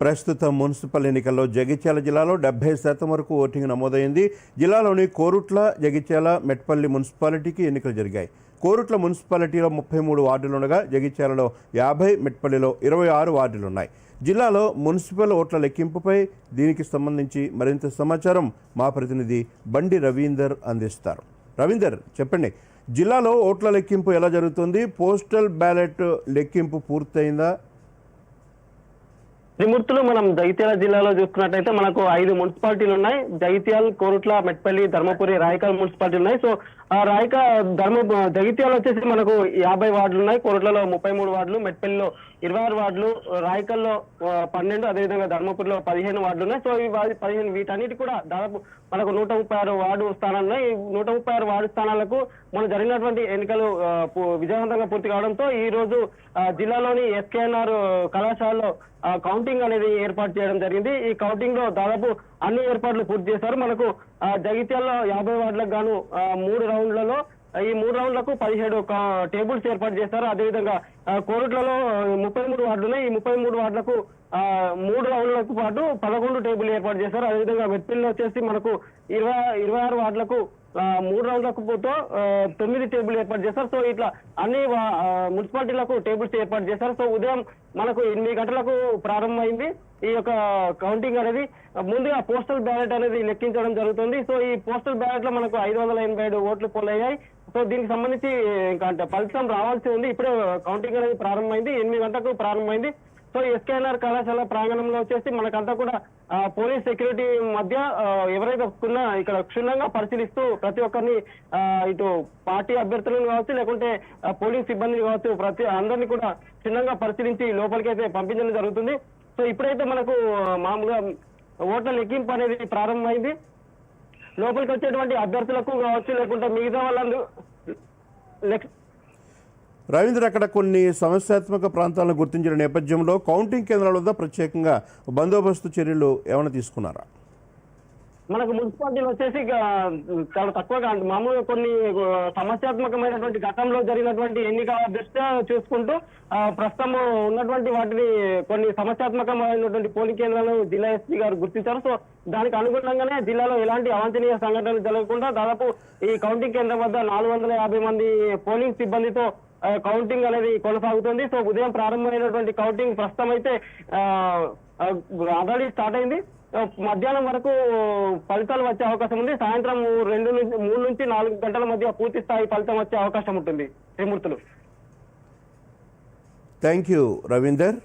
ప్రస్తుతం మున్సిపల్ ఎన్నికల్లో జగిత్యాల జిల్లాలో డెబ్బై శాతం వరకు ఓటింగ్ నమోదైంది. జిల్లాలోని కోరుట్ల జగిత్యాల మెట్పల్లి మున్సిపాలిటీకి ఎన్నికలు జరిగాయి. కోరుట్ల మున్సిపాలిటీలో ముప్పై మూడు వార్డులుండగా జగిత్యాలలో యాభై మెట్పల్లిలో ఇరవై ఆరు వార్డులున్నాయి. జిల్లాలో మున్సిపల్ ఓట్ల లెక్కింపుపై దీనికి సంబంధించి మరింత సమాచారం మా ప్రతినిధి బండి రవీందర్ అందిస్తారు. రవీందర్ చెప్పండి. జిల్లాలో ఓట్ల లెక్కింపు ఎలా జరుగుతుంది? పోస్టల్ బ్యాలెట్ లెక్కింపు పూర్తయిందా? త్రిమూర్తులు మనం జగిత్యాల జిల్లాలో చూసుకున్నట్టయితే మనకు ఐదు మున్సిపాలిటీలు ఉన్నాయి. జగిత్యాల్ కోరుట్ల మెట్పల్లి ధర్మపురి రాయకల్ మున్సిపాలిటీ ఉన్నాయి. సో ఆ రాయక ధర్మ జగిత్యాల వచ్చేసి మనకు యాభై వార్డులు ఉన్నాయి. కోరుట్లలో ముప్పై మూడు వార్డులు మెట్పల్లిలో ఇరవై ఆరు వార్డులు రాయకల్లో పన్నెండు అదేవిధంగా ధర్మపురిలో పదిహేను వార్డులు ఉన్నాయి. సో ఈ పదిహేను వీటన్నిటి కూడా దాదాపు మనకు నూట ముప్పై ఆరు వార్డు స్థానాలు ఉన్నాయి. ఈ నూట ముప్పై ఆరు వార్డు స్థానాలకు మన జరిగినటువంటి ఎన్నికలు విజయవంతంగా పూర్తి కావడంతో ఈ రోజు ఆ, జిల్లాలోని ఎస్కేఎన్ఆర్ కళాశాలలో ఆ, కౌంటింగ్ అనేది ఏర్పాటు చేయడం జరిగింది. ఈ కౌంటింగ్లో దాదాపు అన్ని ఏర్పాట్లు పూర్తి చేశారు. మనకు జగిత్యాల యాభై వార్డులకు గాను మూడు రౌండ్లలో ఈ మూడు రౌండ్లకు పదిహేడు టేబుల్స్ ఏర్పాటు చేశారు. అదేవిధంగా కోరుట్లలో ముప్పై మూడు వార్డులు ఉన్నాయి ఈ ముప్పై మూడు వార్డులకు మూడు రౌండ్లకు పాటు పదకొండు టేబుల్ ఏర్పాటు చేశారు. అదేవిధంగా వెత్తిల్లో వచ్చేసి మనకు ఇరవై ఇరవై ఆరు వార్డులకు మూడు రౌండ్లకు పోతో తొమ్మిది టేబుల్ ఏర్పాటు చేశారు. సో ఇట్లా అన్ని మున్సిపాలిటీలకు టేబుల్స్ ఏర్పాటు చేశారు. సో ఉదయం మనకు ఎనిమిది గంటలకు ప్రారంభమైంది ఈ యొక్క కౌంటింగ్ అనేది. ముందుగా పోస్టల్ బ్యాలెట్ అనేది లెక్కించడం జరుగుతుంది. సో ఈ పోస్టల్ బ్యాలెట్లో మనకు ఐదు వందల ఎనభై ఏడు ఓట్లు పోలయ్యాయి. సో దీనికి సంబంధించి ఇంకా అంటే ఫలితం రావాల్సి ఉంది. ఇప్పుడే కౌంటింగ్ అనేది ప్రారంభమైంది. ఎనిమిది గంటలకు ప్రారంభమైంది. సో ఎస్కేఎన్ఆర్ కళాశాల ప్రాంగణంలో వచ్చేసి మనకంతా కూడా పోలీస్ సెక్యూరిటీ మధ్య ఎవరైతే వస్తున్నా ఇక్కడ క్షుణ్ణంగా పరిశీలిస్తూ ప్రతి ఒక్కరిని ఇటు పార్టీ అభ్యర్థులను కావచ్చు లేకుంటే పోలీస్ సిబ్బందిని కావచ్చు ప్రతి అందరినీ కూడా క్షుణ్ణంగా పరిశీలించి లోపలికి అయితే పంపించడం జరుగుతుంది. సో ఇప్పుడైతే మనకు మామూలుగా ఓట్ల లెక్కింపు అనేది ప్రారంభమైంది. లోపలికి వచ్చేటువంటి అభ్యర్థులకు కావచ్చు లేకుంటే మిగతా వాళ్ళందరూ లెక్- రవీంద్ర అక్కడ కొన్ని సమస్యాత్మక ప్రాంతాలను గుర్తించిన నేపథ్యంలో కౌంటింగ్ కేంద్రాల వద్ద ప్రత్యేకంగా బందోబస్తు చర్యలు ఏమైనా తీసుకున్నారా? మనకు మున్సిపాలిటీలు వచ్చేసి చాలా తక్కువగా మామూలుగా కొన్ని సమస్యాత్మకమైనటువంటి గతంలో జరిగినటువంటి ఎన్నికల దృష్ట్యా చూసుకుంటూ ప్రస్తుతం ఉన్నటువంటి వాటిని కొన్ని సమస్యాత్మకమైనటువంటి పోలింగ్ కేంద్రాలను జిల్లా ఎస్పీ గారు గుర్తించారు. సో దానికి అనుగుణంగానే జిల్లాలో ఎలాంటి అవాంఛనీయ సంఘటనలు జరగకుండా దాదాపు ఈ కౌంటింగ్ కేంద్రం వద్ద నాలుగు వందల యాభై మంది పోలింగ్ సిబ్బందితో కౌంటింగ్ అనేది కొనసాగుతుంది. సో ఉదయం ప్రారంభమైనటువంటి కౌంటింగ్ ప్రస్తుతం అయితే ఆల్రెడీ స్టార్ట్ అయింది. మధ్యాహ్నం వరకు ఫలితాలు వచ్చే అవకాశం ఉంది. సాయంత్రం రెండు నుంచి మూడు నుంచి నాలుగు గంటల మధ్య పూర్తి స్థాయి ఫలితం వచ్చే అవకాశం ఉంటుంది త్రిమూర్తులు. Thank you Ravinder